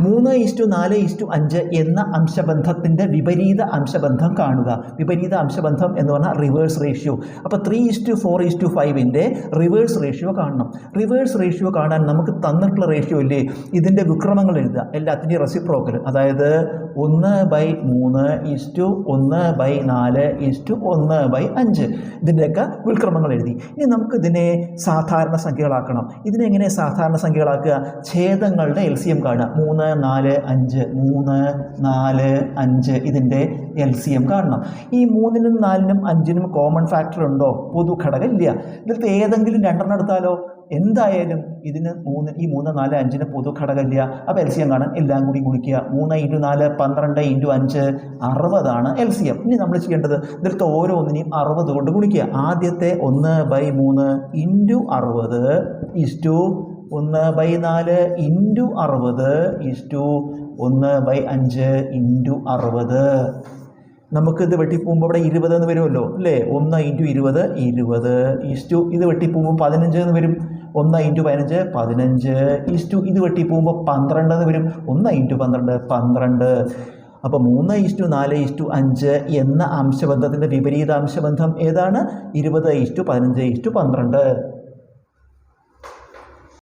മൂന്ന് ഇസ്റ്റു നാല് ഇസ്റ്റു അഞ്ച് എന്ന അംശബന്ധത്തിന്റെ വിപരീത അംശബന്ധം കാണുക. വിപരീത അംശബന്ധം എന്ന് പറഞ്ഞാൽ റിവേഴ്സ് റേഷ്യോ അപ്പോൾ three is to four is to ഫൈവിന്റെ reverse ratio കാണണം. റിവേഴ്സ് റേഷ്യോ കാണാൻ നമുക്ക് തന്നിട്ടുള്ള റേഷ്യോ ഇല്ലേ? ഇതിന്റെ വിക്രമങ്ങൾ എഴുതുക. എല്ലാത്തിന്റെയും റെസിപ്രോക്കൽ അതായത് ഒന്ന് ബൈ മൂന്ന് ഇസ്റ്റു ഒന്ന് ബൈ നാല് ഇസ്റ്റു ഒന്ന് ബൈ അഞ്ച്. ഇതിന്റെയൊക്കെ വിക്രമങ്ങൾ എഴുതി. ഇനി നമുക്ക് ഇതിനെ സാധാരണ സംഖ്യകളാക്കണം. ഇതിനെങ്ങനെ സാധാരണ സംഖ്യകളാക്കുക? ഛേദങ്ങളുടെ എൽ സി എം കാണുക. മൂന്ന് നാല് അഞ്ച് മൂന്ന് നാല് അഞ്ച് ഇതിന്റെ എൽ സി എം കാണണം. ഈ മൂന്നിനും നാലിനും അഞ്ചിനും കോമൺ ഫാക്ടർ ഉണ്ടോ? പൊതു ഘടകം ഇല്ല ഇതിലത്തെ ഏതെങ്കിലും രണ്ടെണ്ണം എടുത്താലോ? എന്തായാലും ഇതിന് മൂന്ന് ഈ മൂന്ന് നാല് അഞ്ചിന് പൊതു ഘടകമില്ല അപ്പോൾ എൽ സി എം കാണാൻ എല്ലാം കൂടി ഗുണിക്കുക. മൂന്ന് ഇന്റു നാല് പന്ത്രണ്ട് ഇന്റു അഞ്ച് അറുപതാണ് എൽ സി എം ഇനി നമ്മൾ ചെയ്യേണ്ടത് ഇതിലത്തെ ഓരോന്നിനെയും അറുപത് കൊണ്ട് ഗുണിക്കുക. ആദ്യത്തെ ഒന്ന് ബൈ മൂന്ന് ഇന്റു അറുപത് ഇസ്റ്റു ഒന്ന് ബൈ നാല് ഇന്റു അറുപത് ഈസ് ടു ഒന്ന് ബൈ അഞ്ച് ഇന്റു അറുപത്. നമുക്കിത് വെട്ടിപ്പോകുമ്പോൾ ഇവിടെ ഇരുപത് എന്ന് വരുമല്ലോ അല്ലേ? ഒന്ന് ഇന്റു ഇരുപത് ഇരുപത് ഈസ് ടു ഇത് വെട്ടിപ്പോകുമ്പോൾ പതിനഞ്ച് എന്ന് വരും. ഒന്ന് ഇന്റു പതിനഞ്ച് പതിനഞ്ച് ഈസ് ടു ഇത് വെട്ടിപ്പോകുമ്പോൾ പന്ത്രണ്ട് എന്ന് വരും. ഒന്ന് ഇന്റു പന്ത്രണ്ട് പന്ത്രണ്ട്. അപ്പോൾ മൂന്ന് ഇസ്റ്റു നാല് ഇസ്റ്റു അഞ്ച് എന്ന അംശബന്ധത്തിന്റെ വിപരീത അംശബന്ധം ഏതാണ്? ഇരുപത് ഇസ്റ്റു പതിനഞ്ച് ഇസ്റ്റു പന്ത്രണ്ട്.